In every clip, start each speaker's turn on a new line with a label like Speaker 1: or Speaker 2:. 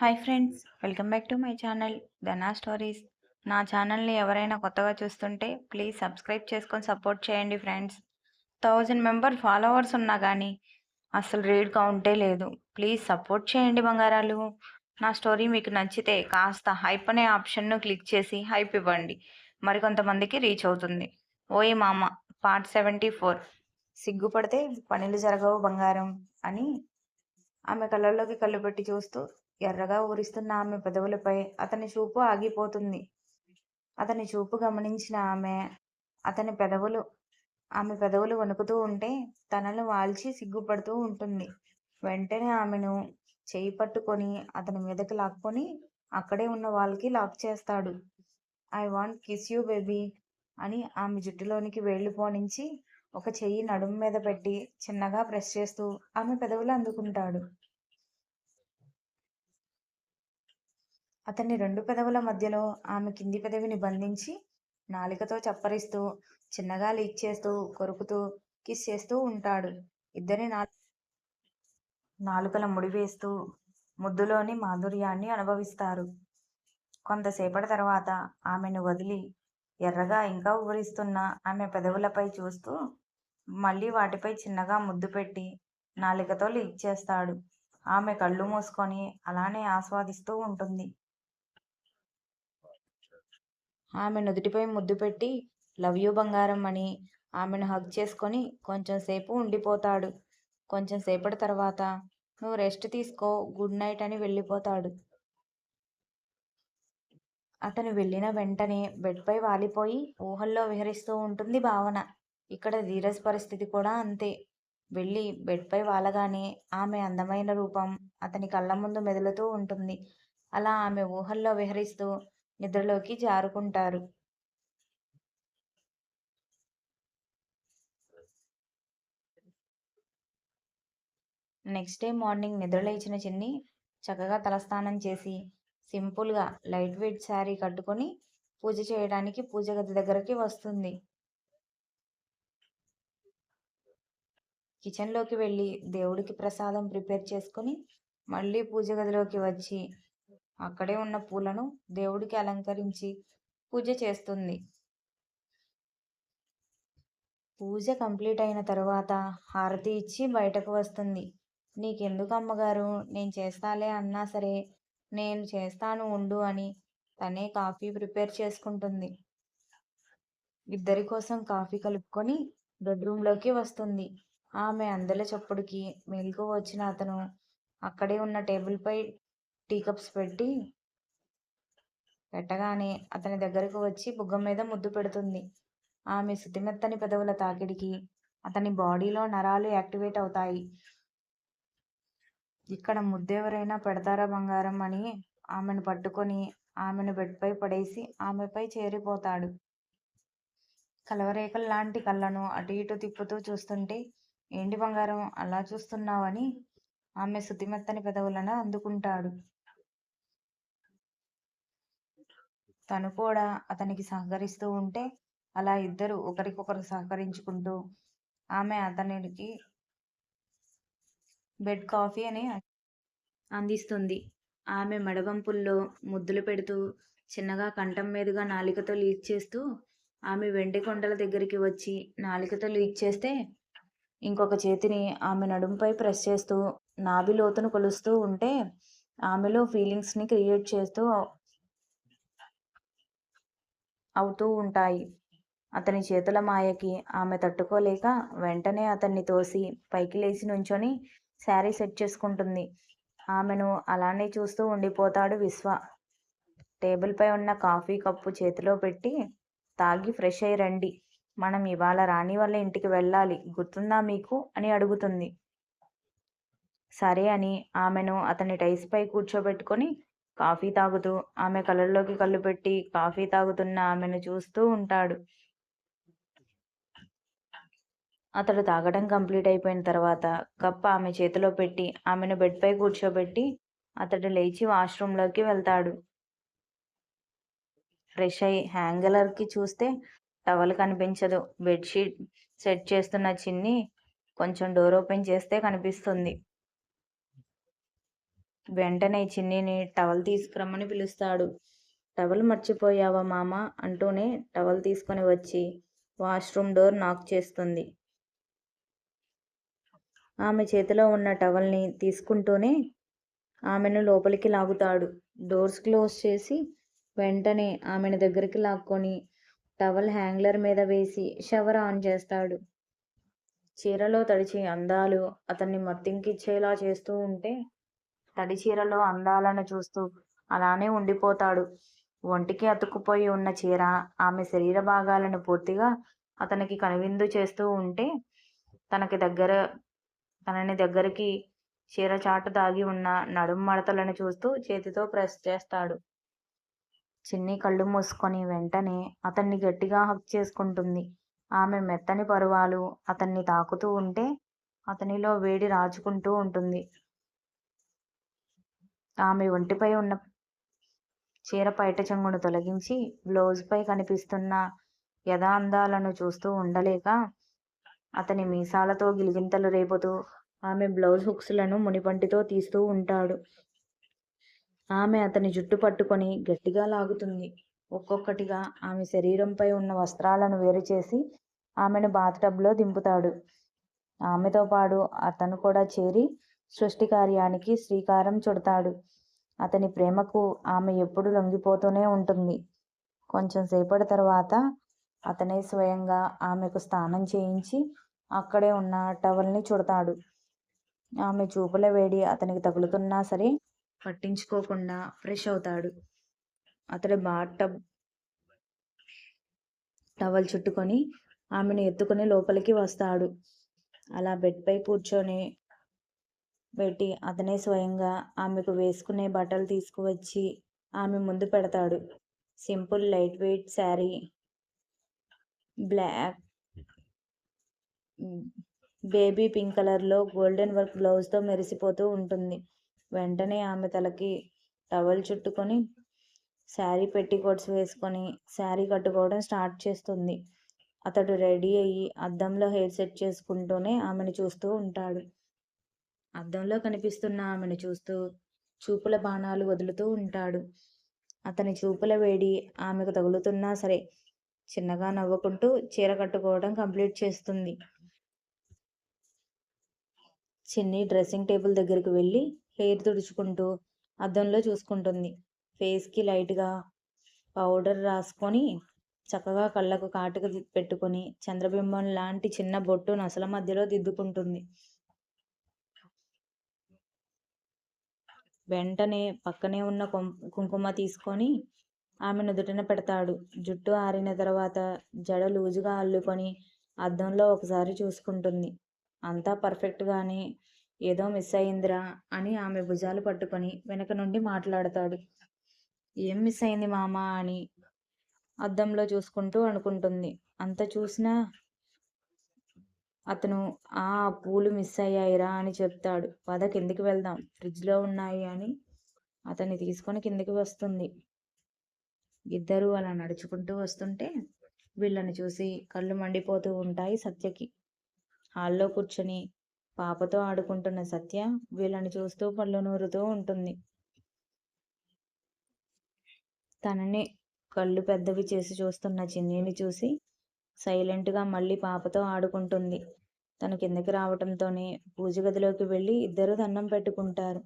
Speaker 1: Hi friends welcome back to my channel Dhana stories. నా ఛానల్ని ఎవరైనా కొత్తగా చూస్తుంటే ప్లీజ్ సబ్స్క్రైబ్ చేసుకొని సపోర్ట్ చేయండి ఫ్రెండ్స్. థౌజండ్ మెంబర్ ఫాలోవర్స్ ఉన్నా కానీ అసలు రీడ్ కౌంటే లేదు. ప్లీజ్ సపోర్ట్ చేయండి బంగారాలు. నా స్టోరీ మీకు నచ్చితే కాస్త హైప్ అనే ఆప్షన్ను క్లిక్ చేసి హైప్ ఇవ్వండి. మరికొంతమందికి రీచ్ అవుతుంది. ఓయ్ మామ పార్ట్ సెవెంటీ ఫోర్. సిగ్గుపడితే పనులు జరగవు బంగారం అని ఆమె కళ్ళల్లోకి కళ్ళు పెట్టి చూస్తూ ఎర్రగా ఊరిస్తున్న ఆమె పెదవులపై అతని చూపు ఆగిపోతుంది. అతని చూపు గమనించిన ఆమె అతని పెదవులు ఆమె పెదవులు వణుకుతూ ఉంటే తనను వాల్చి సిగ్గుపడుతూ ఉంటుంది. వెంటనే ఆమెను చేయి పట్టుకొని అతని మీదకి లాక్కొని అక్కడే ఉన్న వాళ్ళకి లాక్ చేస్తాడు. I want kiss you baby అని ఆమె జుట్టులోనికి వేళ్ళు పోనించి ఒక చెయ్యి నడుము మీద పెట్టి చిన్నగా ప్రెస్ చేస్తూ ఆమె పెదవులు అందుకుంటాడు. అతన్ని రెండు పెదవుల మధ్యలో ఆమె కింది పెదవిని బంధించి నాలికతో చప్పరిస్తూ చిన్నగా లీక్ చేస్తూ కొరుకుతూ కిస్ చేస్తూ ఉంటాడు. ఇద్దరి నా నాలుకల ముడివేస్తూ ముద్దులోని మాధుర్యాన్ని అనుభవిస్తారు. కొంతసేపటి తర్వాత ఆమెను వదిలి ఎర్రగా ఇంకా ఊరిస్తున్న ఆమె పెదవులపై చూస్తూ మళ్ళీ వాటిపై చిన్నగా ముద్దు పెట్టి నాలికతో లీక్ చేస్తాడు. ఆమె కళ్ళు మూసుకొని అలానే ఆస్వాదిస్తూ ఉంటుంది. ఆమె నుదుటిపై ముద్దు పెట్టి లవ్ యూ బంగారం అని ఆమెను హగ్ చేసుకొని కొంచెం సేపు ఉండిపోతాడు. కొంచెం సేపటి తర్వాత నువ్వు రెస్ట్ తీసుకో గుడ్ నైట్ అని వెళ్ళిపోతాడు. అతను వెళ్ళిన వెంటనే బెడ్పై వాలిపోయి ఊహల్లో విహరిస్తూ ఉంటుంది భావన. ఇక్కడ ధీరజ్ పరిస్థితి కూడా అంతే. వెళ్ళి బెడ్పై వాలగానే ఆమె అందమైన రూపం అతని కళ్ళ ముందు మెదులుతూ ఉంటుంది. అలా ఆమె ఊహల్లో విహరిస్తూ నిద్రలోకి జారుకుంటారు. నెక్స్ట్ డే మార్నింగ్ నిద్రలేచిన చిన్ని చక్కగా తలస్నానం చేసి సింపుల్గా లైట్ వెయిట్ శారీ కట్టుకొని పూజ చేయడానికి పూజ గది దగ్గరికి వస్తుంది. కిచెన్లోకి వెళ్ళి దేవుడికి ప్రసాదం ప్రిపేర్ చేసుకొని మళ్ళీ పూజ గదిలోకి వచ్చి అక్కడే ఉన్న పూలను దేవుడికి అలంకరించి పూజ చేస్తుంది. పూజ కంప్లీట్ అయిన తరువాత హారతి ఇచ్చి బయటకు వస్తుంది. నీకెందుకు అమ్మగారు? నేను చేస్తాలే అన్నా సరే నేను చేస్తాను ఉండు అని తనే కాఫీ ప్రిపేర్ చేసుకుంటుంది. ఇద్దరి కోసం కాఫీ కలుపుకొని బెడ్రూమ్లోకి వస్తుంది. ఆమె అందల చప్పుడుకి మెలకు వచ్చిన అతను అక్కడే ఉన్న టేబుల్పై టీ కప్స్ పెట్టి పెట్టగానే అతని దగ్గరకు వచ్చి బుగ్గ మీద ముద్దు పెడుతుంది. ఆమె శుతిమెత్తని పెదవుల తాకిడికి అతని బాడీలో నరాలు యాక్టివేట్ అవుతాయి. ఇక్కడ ముద్దెవరైనా పెడతారా బంగారం అని ఆమెను పట్టుకొని ఆమెను బెడ్పై పడేసి ఆమెపై చేరిపోతాడు. కలవరేఖల లాంటి కళ్ళను అటు ఇటు తిప్పుతూ చూస్తుంటే ఏంటి బంగారం అలా చూస్తున్నావని? ఆమె శుతిమెత్తని పెదవులను అందుకుంటాడు. తను కూడా అతనికి సహకరిస్తూ ఉంటే అలా ఇద్దరు ఒకరికొకరు సహకరించుకుంటూ ఆమె అతనికి బెడ్ కాఫీ అని అందిస్తుంది. ఆమె మడవంపుల్లో ముద్దులు పెడుతూ చిన్నగా కంఠం మీదుగా నాలికతో లీక్ చేస్తూ ఆమె వెండి కొండల దగ్గరికి వచ్చి నాలికతో లీక్ చేస్తే ఇంకొక చేతిని ఆమె నడుముపై ప్రెస్ చేస్తూ నాభి లోతును కొలుస్తూ ఉంటే ఆమెలో ఫీలింగ్స్ని క్రియేట్ చేస్తూ అవుతూ ఉంటాయి. అతని చేతుల మాయకి ఆమె తట్టుకోలేక వెంటనే అతన్ని తోసి పైకి లేచి నుంచొని శారీ సెట్ చేసుకుంటుంది. ఆమెను అలానే చూస్తూ ఉండిపోతాడు విశ్వ. టేబుల్పై ఉన్న కాఫీ కప్పు చేతిలో పెట్టి తాగి ఫ్రెష్ అయి రండి. మనం ఇవాళ రాణి వల్ల ఇంటికి వెళ్ళాలి. గుర్తుందా మీకు? అని అడుగుతుంది. సరే అని ఆమెను అతని టైస్పై కూర్చోబెట్టుకొని కాఫీ తాగుతూ ఆమె కళ్ళల్లోకి కళ్ళు పెట్టి కాఫీ తాగుతున్న ఆమెను చూస్తూ ఉంటాడు. అతడు తాగడం కంప్లీట్ అయిపోయిన తర్వాత కప్ ఆమె చేతిలో పెట్టి ఆమెను బెడ్పై కూర్చోబెట్టి అతడు లేచి వాష్రూమ్లోకి వెళ్తాడు. ఫ్రెష్ అయి హ్యాంగలర్కి చూస్తే టవల్ కనిపించదు. బెడ్షీట్ సెట్ చేస్తున్న చిన్ని కొంచెం డోర్ ఓపెన్ చేస్తే కనిపిస్తుంది. వెంటనే చిన్నిని టవల్ తీసుకురమ్మని పిలుస్తాడు. టవల్ మర్చిపోయావా మామ? అంటూనే టవల్ తీసుకొని వచ్చి వాష్రూమ్ డోర్ నాక్ చేస్తుంది. ఆమె చేతిలో ఉన్న టవల్ని తీసుకుంటూనే ఆమెను లోపలికి లాగుతాడు. డోర్స్ క్లోజ్ చేసి వెంటనే ఆమెను దగ్గరికి లాక్కొని టవల్ హ్యాంగ్లర్ మీద వేసి షవర్ ఆన్ చేస్తాడు. చీరలో తడిచి అందాలు అతన్ని మత్తింకిచ్చేలా చేస్తూ ఉంటే తడి చీరలో అందాలను చూస్తూ అలానే ఉండిపోతాడు. ఒంటికి అతుక్కుపోయి ఉన్న చీర ఆమె శరీర భాగాలను పూర్తిగా అతనికి కనువిందు చేస్తూ ఉంటే తనకి దగ్గర తనని దగ్గరికి చీర చాటు దాగి ఉన్న నడుం మడతలను చూస్తూ చేతితో ప్రెస్ చేస్తాడు. చిన్ని కళ్ళు మూసుకొని వెంటనే అతన్ని గట్టిగా హక్ చేసుకుంటుంది. ఆమె మెత్తని పరువాలు అతన్ని తాకుతూ ఉంటే అతనిలో వేడి రాచుకుంటూ ఉంటుంది. ఆమె ఒంటిపై ఉన్న చీర పైట చెంగును తొలగించి బ్లౌజ్పై కనిపిస్తున్న యథాందాలను చూస్తూ ఉండలేక అతని మీసాలతో గిలిగింతలు రేపుతూ ఆమె బ్లౌజ్ హుక్స్లను మునిపంటితో తీస్తూ ఉంటాడు. ఆమె అతని జుట్టు పట్టుకొని గట్టిగా లాగుతుంది. ఒక్కొక్కటిగా ఆమె శరీరంపై ఉన్న వస్త్రాలను వేరు చేసి ఆమెను బాత్టబ్లో దింపుతాడు. ఆమెతో పాటు అతను కూడా చేరి సృష్టి కార్యానికి శ్రీకారం చుడతాడు. అతని ప్రేమకు ఆమె ఎప్పుడు లొంగిపోతూనే ఉంటుంది. కొంచెం సేపటి తర్వాత అతనే స్వయంగా ఆమెకు స్నానం చేయించి అక్కడే ఉన్న టవల్ని చుడతాడు. ఆమె చూపుల వేడి అతనికి తగులుతున్నా సరే పట్టించుకోకుండా ఫ్రెష్ అవుతాడు. అతడు బాత్ టబ్ టవల్ చుట్టుకొని ఆమెను ఎత్తుకొని లోపలికి వస్తాడు. అలా బెడ్పై కూర్చొని పెట్టి అతనే స్వయంగా ఆమెకు వేసుకునే బట్టలు తీసుకువచ్చి ఆమె ముందు పెడతాడు. Simple light weight sari black baby pink కలర్లో గోల్డెన్ వర్క్ బ్లౌజ్తో మెరిసిపోతూ ఉంటుంది. వెంటనే ఆమె తలకి టవల్ చుట్టుకొని శారీ పెట్టికోట్స్ వేసుకొని శారీ కట్టుకోవడం స్టార్ట్ చేస్తుంది. అతడు రెడీ అయ్యి అద్దంలో హెయిర్ సెట్ చేసుకుంటూనే ఆమెను చూస్తూ ఉంటాడు. అద్దంలో కనిపిస్తున్న ఆమెను చూస్తూ చూపుల బాణాలు వదులుతూ ఉంటాడు. అతని చూపుల వేడి ఆమెకు తగులుతున్నా సరే చిన్నగా నవ్వుకుంటూ చీర కట్టుకోవడం కంప్లీట్ చేస్తుంది. చిన్ని డ్రెస్సింగ్ టేబుల్ దగ్గరికి వెళ్ళి హెయిర్ తుడుచుకుంటూ అద్దంలో చూసుకుంటుంది. ఫేస్కి లైట్గా పౌడర్ రాసుకొని చక్కగా కళ్ళకు కాటుక పెట్టుకొని చంద్రబింబం లాంటి చిన్న బొట్టు నసల మధ్యలో దిద్దుకుంటుంది. వెంటనే పక్కనే ఉన్న కుంకుమ తీసుకొని ఆమె నుదుటిన పెడతాడు. జుట్టు ఆరిన తర్వాత జడ లూజుగా అల్లుకొని అద్దంలో ఒకసారి చూసుకుంటుంది. అంతా పర్ఫెక్ట్గానే ఏదో మిస్ అయిందిరా అని ఆమె భుజాలు పట్టుకొని వెనక నుండి మాట్లాడతాడు. ఏం మిస్ అయింది మామ అని అద్దంలో చూసుకుంటూ అనుకుంటుంది. అంత చూసినా అతను ఆ పూలు మిస్ అయ్యాయిరా అని చెప్తాడు. పద కిందికి వెళ్దాం. ఫ్రిడ్జ్లో ఉన్నాయి అని అతన్ని తీసుకొని కిందికి వస్తుంది. ఇద్దరు అలా నడుచుకుంటూ వస్తుంటే వీళ్ళని చూసి కళ్ళు మండిపోతూ ఉంటాయి సత్యకి. హాల్లో కూర్చొని పాపతో ఆడుకుంటున్న సత్య వీళ్ళని చూస్తూ పళ్ళు నూరుతూ ఉంటుంది. తనని కళ్ళు పెద్దవి చేసి చూస్తున్న చిన్నీని చూసి సైలెంట్గా మళ్ళీ పాపతో ఆడుకుంటుంది. తను కిందకి రావటంతోనే పూజ గదిలోకి వెళ్ళి ఇద్దరు దండం పెట్టుకుంటారు.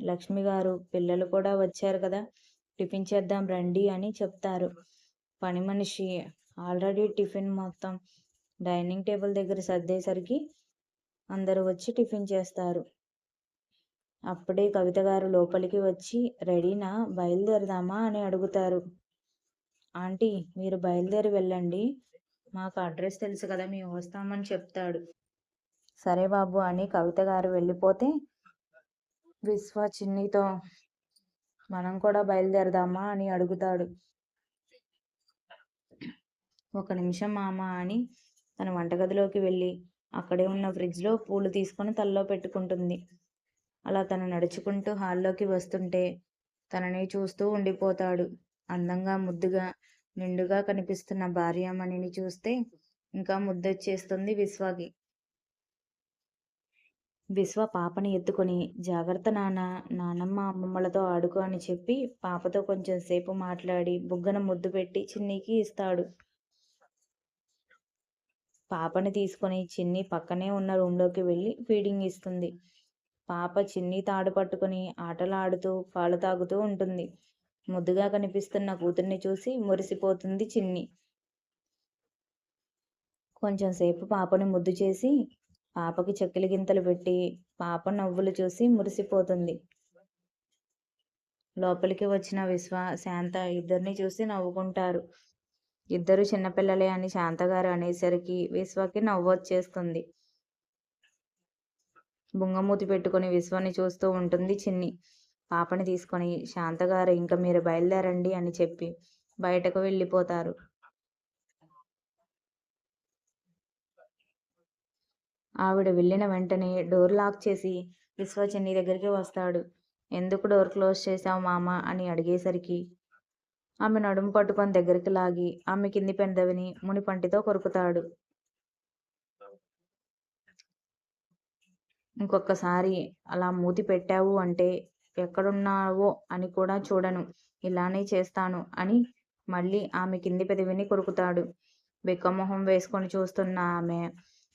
Speaker 1: లక్ష్మి గారు పిల్లలు కూడా వచ్చారు కదా టిఫిన్ చేద్దాం రండి అని చెప్తారు. పని మనిషి ఆల్రెడీ టిఫిన్ మొత్తం డైనింగ్ టేబుల్ దగ్గర సర్దేసరికి అందరూ వచ్చి టిఫిన్ చేస్తారు. అప్పుడే కవిత గారు లోపలికి వచ్చి రెడీనా? బయలుదేరదామా? అని అడుగుతారు. ఆంటీ మీరు బయలుదేరి వెళ్ళండి. మాకు అడ్రస్ తెలుసు కదా మేము వస్తామని చెప్తాడు. సరే బాబు అని కవిత గారు వెళ్ళిపోతే విశ్వ చిన్నితో మనం కూడా బయలుదేరదామా అని అడుగుతాడు. ఒక నిమిషం మామ అని తన వంటగదిలోకి వెళ్ళి అక్కడే ఉన్న ఫ్రిడ్జ్లో పూలు తీసుకొని తలలో పెట్టుకుంటుంది. అలా తను నడుచుకుంటూ హాల్లోకి వస్తుంటే తనని చూస్తూ ఉండిపోతాడు. అందంగా ముద్దుగా నిండుగా కనిపిస్తున్న భార్యామణిని చూస్తే ఇంకా ముద్దొచ్చేస్తుంది విశ్వకి. విశ్వ పాపని ఎత్తుకొని జాగ్రత్త నాన్న నానమ్మ అమ్మమ్మలతో ఆడుకో అని చెప్పి పాపతో కొంచెం సేపు మాట్లాడి బుగ్గన ముద్దు పెట్టి చిన్నీకి ఇస్తాడు. పాపని తీసుకొని చిన్ని పక్కనే ఉన్న రూమ్లోకి వెళ్ళి ఫీడింగ్ ఇస్తుంది. పాప చిన్ని తాడు పట్టుకుని ఆటలు ఆడుతూ పాలు తాగుతూ ఉంటుంది. ముద్దుగా కనిపిస్తున్న కూతుర్ని చూసి మురిసిపోతుంది చిన్ని. కొంచెం సేపు పాపని ముద్దు చేసి పాపకి చెక్కిలి గింతలు పెట్టి పాప నవ్వులు చూసి మురిసిపోతుంది. లోపలికి వచ్చిన విశ్వ శాంత ఇద్దరిని చూసి నవ్వుకుంటారు. ఇద్దరు చిన్నపిల్లలే అని శాంతగారు అనేసరికి విశ్వకి నవ్వు వచ్చేస్తుంది. బుంగమూతి పెట్టుకుని విశ్వని చూస్తూ ఉంటుంది చిన్ని. పాపని తీసుకొని శాంతగారు ఇంకా మీరు బయలుదేరండి అని చెప్పి బయటకు వెళ్ళిపోతారు. ఆవిడ వెళ్ళిన వెంటనే డోర్ లాక్ చేసి విశ్వ చిన్ని దగ్గరికి వస్తాడు. ఎందుకు డోర్ క్లోజ్ చేశావు మామ? అని అడిగేసరికి ఆమె నడుము పట్టుకొని దగ్గరికి లాగి ఆమె కింది పెందవిని మునిపంటితో కొరుకుతాడు. ఇంకొకసారి అలా మూతి పెట్టావు అంటే ఎక్కడున్నావో అని కూడా చూడను. ఇలానే చేస్తాను అని మళ్ళీ ఆమె కింది పెదవిని కొరుకుతాడు. బిక్కమొహం వేసుకొని చూస్తున్న ఆమె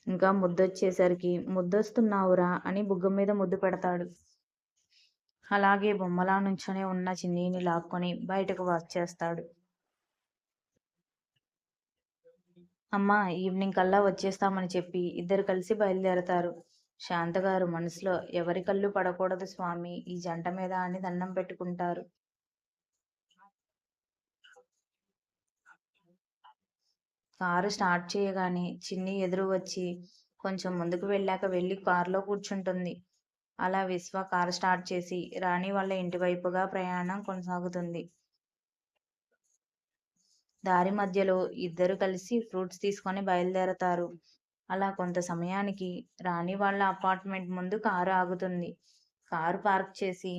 Speaker 1: ఇంకా ముద్దొచ్చేసరికి ముద్దొస్తున్నావురా అని బుగ్గ మీద ముద్దు పెడతాడు. అలాగే బొమ్మలా నుంచొని ఉన్న చిన్నీని లాక్కొని బయటకు వచ్చేస్తాడు అమ్మ ఈవినింగ్ కల్లా వచ్చేస్తామని చెప్పి ఇద్దరు కలిసి బయలుదేరతారు. శాంతగారు మనసులో ఎవరి కళ్ళు పడకూడదు స్వామి ఈ జంట మీద అని దండం పెట్టుకుంటారు. కారు స్టార్ట్ చేయగానే చిన్ని ఎదురు వచ్చి కొంచెం ముందుకు వెళ్ళాక వెళ్ళి కారులో కూర్చుంటుంది. అలా విశ్వ కారు స్టార్ట్ చేసి రాణి వాళ్ళ ఇంటి వైపుగా ప్రయాణం కొనసాగుతుంది. దారి మధ్యలో ఇద్దరు కలిసి ఫ్రూట్స్ తీసుకొని బయలుదేరతారు. అలా కొంత సమయానికి రాణి వాళ్ళ అపార్ట్మెంట్ ముందు కారు ఆగుతుంది. కారు పార్క్ చేసి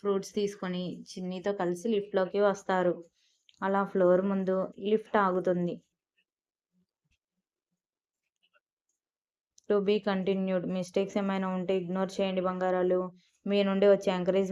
Speaker 1: ఫ్రూట్స్ తీసుకొని చిన్నీతో కలిసి లిఫ్ట్లోకి వస్తారు. అలా ఫ్లోర్ ముందు లిఫ్ట్ ఆగుతుంది. To be continued. మిస్టేక్స్ ఏమైనా ఉంటే ఇగ్నోర్ చేయండి బంగారాలు. మీ నుండి వచ్చే ఎంకరేజ్